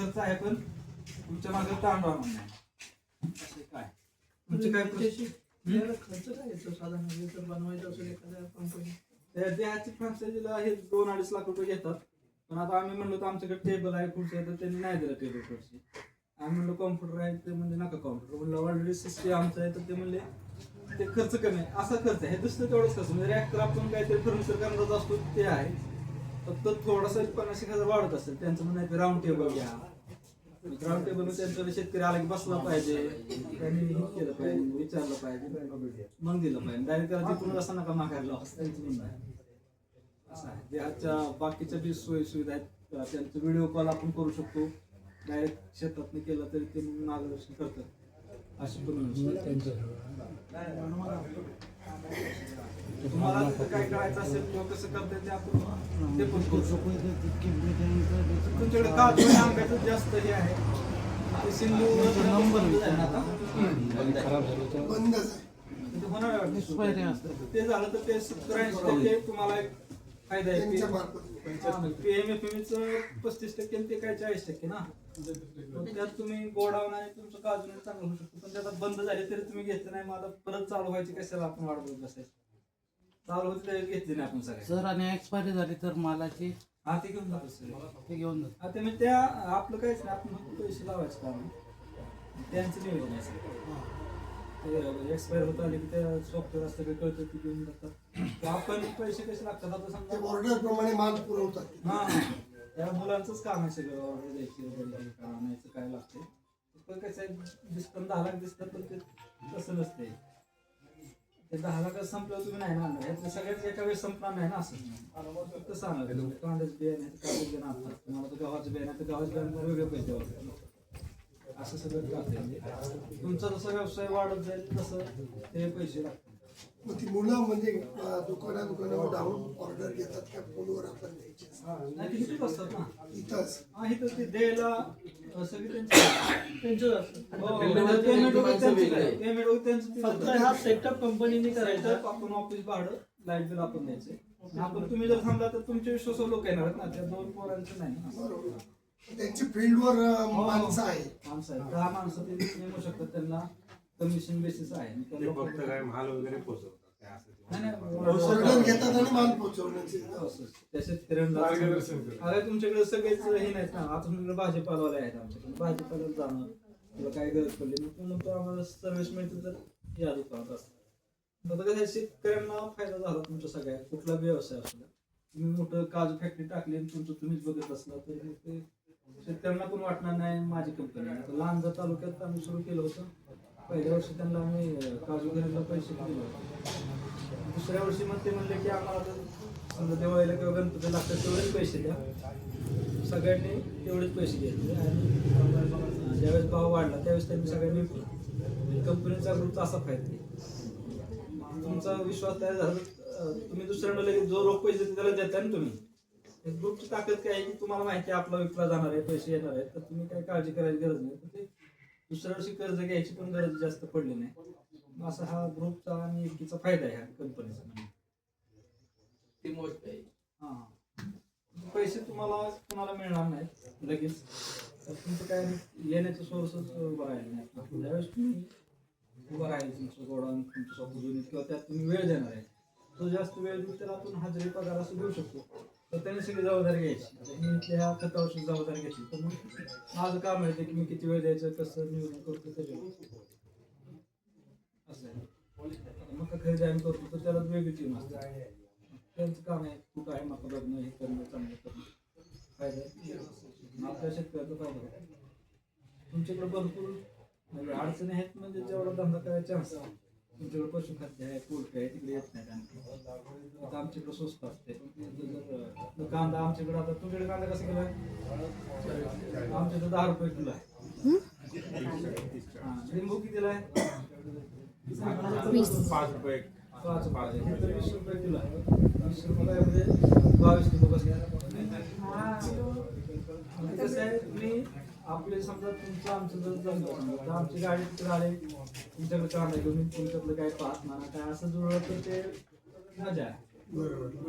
खर्च आहे पण तुमच्या मागे नाही. असे काय? तुमचे काय प्रश्न? त्याला खर्च काय येतो साधारण हे बनवायचं असेल एखाद्या कंपनी त्या देहाची फ्रँचायझीला हे दोन अडीच लाख रुपये घेतात. पण आता आम्ही म्हणलो तर आमच्याकडे टेबल आहे खुर्ची आहे तर त्यांनी नाही दिलं टेबल खुर्ची. आम्ही म्हणलो कॉम्प्युटर आहे ते म्हणजे नका कॉम्प्युटर म्हणलं ऑलरेडी सिस्टम आमचं आहे तर ते म्हणले ते खर्च कमी आहे. असा खर्च आहे. हे दुसरं तेवढंच खर्च म्हणजे रॅक्टर आपण काहीतरी फर्निचर करण्याचा असतो ते आहे. फक्त थोडासा पन्नास एक हजार वाढत असेल त्यांचं म्हणणं आहे राऊंड टेबल घ्या. राऊंड टेबल त्यांच्याकडे शेतकरी आला की बसला पाहिजे त्यांनी हे केलं पाहिजे विचारलं पाहिजे मग दिलं पाहिजे. डायरेक्ट त्याला तिकडून असं नका मागायला असं त्यांचं म्हणणं आहे. असं आहे. देहाच्या बाकीच्या बी सोयी सुविधा आहेत त्यांचं व्हिडिओ कॉल आपण करू शकतो. डायरेक्ट शेतात केलं तरी ते मग मार्गदर्शन करतात. अशी पण. तुम्हाला काय करायचं असेल किंवा कसं करता येते आपण ते पण करू शकतो. तुमच्याकडे जास्त हे आहे? ते सिंधू नंबर बंदच आहे ते होणार आहे वाटतं. ते झालं तर ते टक्के तुम्हाला एक फायदा आहे. पीएमएफएमचं पस्तीस टक्के आणि ते काय चाळीस टक्के ना? त्यात तुम्ही गोडाऊन आणि तुमचं काजून चांगलं होऊ शकतो. पण त्यात बंद झाले तरी तुम्ही घेतलं नाही. मग आता परत चालू व्हायची कशाला आपण बघत बसायचं? चालू होती घेतली नाही आपण सगळे सर आणि एक्सपायरी झाली तर मालाची? हा ते घेऊन जातो सर. ते घेऊन जातो आता मी त्या आपलं काहीच नाही आपण फक्त पैसे लावायचं काम आहे. त्यांचं नियोजन आहे. ते एक्सपायर होत आले की त्या सॉफ्टवेअर असतं काही कळतं की घेऊन जातात. तर आपण पैसे कसे लागतात आता ते समजा ऑर्डर प्रमाणे माल पुरवतात हा. त्या मुलांचंच काम आहे सगळं ऑर्डर द्यायची वगैरे हे काय आणायचं काय लागते पण कसं आहे दिसतं दहा लाख दिसतं पण ते तसं नसते ते दहा लाख संपल्यावर तुम्ही नाही ना आणणार यातले सगळ्यात एका वेळेस संपणार नाही ना असं. फक्त सांगायचं कांद्याचं बियाणे कांद्याचं बियाणं आणतात तुम्हाला तर गव्हाचं बियाणं तर गव्हाचं बियाणं वेगळे पैसे वापरतात असं सगळं करते तुमचा जसा व्यवसाय वाढत जाईल तसं ते पैसे लागतात. मग ती मुलं म्हणजे दुकाना दुकानावर जाऊन ऑर्डर घेतात त्या फोनवर आपण द्यायची. नाही ते इथेच असतात ना इथंच हा इथं ते द्यायला सगळी त्यांची त्यांचं असतं हो, वगैरे. आहे. वगैरे फक्त. हा सेटअप कंपनीने करायचा Setup आपण ऑफिस भाडं लाइट बिल आपण द्यायचे आपण तुम्ही जर थांबला तर तुमच्या विश्वास लोक येणार आहेत ना त्या दोन पोरांचं नाही ना. बरोबर त्यांची फील्डवर अं, हो. माणसं आहे माणसं आहेत दहा माणसं ते नेमू शकतात त्यांना कमिशन बेसिस आहे. ते फक्त लोकांना- काय माल वगैरे पोहोचवतात काय असं ते. नाही, नाही, ऑर्डर घेतात आणि माल पोहोचवण्याची. असं. त्या शेतकऱ्यांना मार्गदर्शन करतात. अरे तुमच्याकडे सगळेच हे नाहीत ना. आता तुमच्याकडे भाजीपालवाले आहेत आमच्याकडे. भाजीपाल्याला जाणं तुला काय गरज पडली? मग तू म्हणतो आम्हाला सर्व्हिस मिळते तर या दुकानात असतं. आता कसं आहे, शेतकऱ्यांना फायदा झाला तुमच्या सगळ्या. कुठला व्यवसाय असू द्या. तुम्ही मोठं काजू फॅक्टरी टाकली आणि तुमचं तुम्हीच बघत असला तर मग ते शेतकऱ्यांना पण वाटणार नाही माझी कंपनी आहे आता लांजा तालुक्यात आम्ही सुरू केलं होतं. पहिल्या वर्षी त्यांना आम्ही अं, काजू पैसे दिले. दुसऱ्या वर्षी मग ते म्हणले की आम्हाला समजा दिवाळीला किंवा गणपती लागतात तेवढेच पैसे द्या. सगळ्यांनी तेवढेच पैसे घेतले आणि ज्यावेळेस भाव वाढला त्यावेळेस त्यांनी सगळ्यांनी विकलं. कंपनीचा ग्रुप असा फायदा तुमचा विश्वास तयार झाला तुम्ही दुसऱ्यांना लगेच जो रोख पैसे त्याला देता ना तुम्ही. ग्रुपची ताकद काय आहे की तुम्हाला माहिती आहे आपला विकला जाणार आहे पैसे येणार आहेत तर तुम्ही काही काळजी करायची गरज नाही. तर ते दुसऱ्या वर्षी कर्ज घ्यायची पण गरज जास्त पडली नाही. असा हा ग्रुपचा आणि एकीचा फायदा आहे ह्या कंपनीचा. ती मोठी आहे. हा. पैसे तुम्हाला तुम्हाला मिळणार नाहीत लगेच. तर तुमचं काय येण्याचे सोर्सच उभं राहिले नाही ज्यावेळेस तुम्ही उभं राहील तुमचं गोडाऊन तुमचं किंवा त्यात तुम्ही वेळ देणार आहे. तो जास्त वेळ देईल तर आपण हजेरी पगार असं देऊ शकतो. तर त्यांनी सगळी जबाबदारी घ्यायची. मी त्या खतावरची जबाबदारी घेतली. तर मग माझं काम आहे ते की मी किती वेळ द्यायचं कसं नियोजन करतो त्याच्यावर असं आहे. मग खरेदी आम्ही करतो तर त्याला वेगळी टीम असते. त्यांचं काम आहे कुठं आहे मका बघणं हे करणं चांगलं करणं. फायदा आपल्या शेतकऱ्याचा फायदा आहे. तुमच्याकडे भरपूर म्हणजे अडचणी आहेत म्हणजे जेवढा धंदा करायचा चान्स तुमच्याकडे पशुखाद्य आहे पोल्ट्री आहे तिकडे येत नाही आणखी. आता आमच्याकडे स्वस्त असते. जर, कांदा आमच्याकडे आता तुमच्याकडे कांदा कसा किलो आहे आमच्याकडे दहा रुपये किलो आहे. हा, लिंबू कितीला आहे? पाच रुपये. पाच रुपये. हे तर वीस रुपये किलो आहे. वीस रुपये म्हणजे बावीस किलो कसं आहे? तुम्ही आपले समजा तुमचं आमचं जर जमलं समजा तर आमची गाडी तिकडे आले तुमच्याकडे कांदा घेऊन तुमच्यातलं काय पाहत म्हणा काय असं जुळलं तर ते मजा आहे. बरोबर.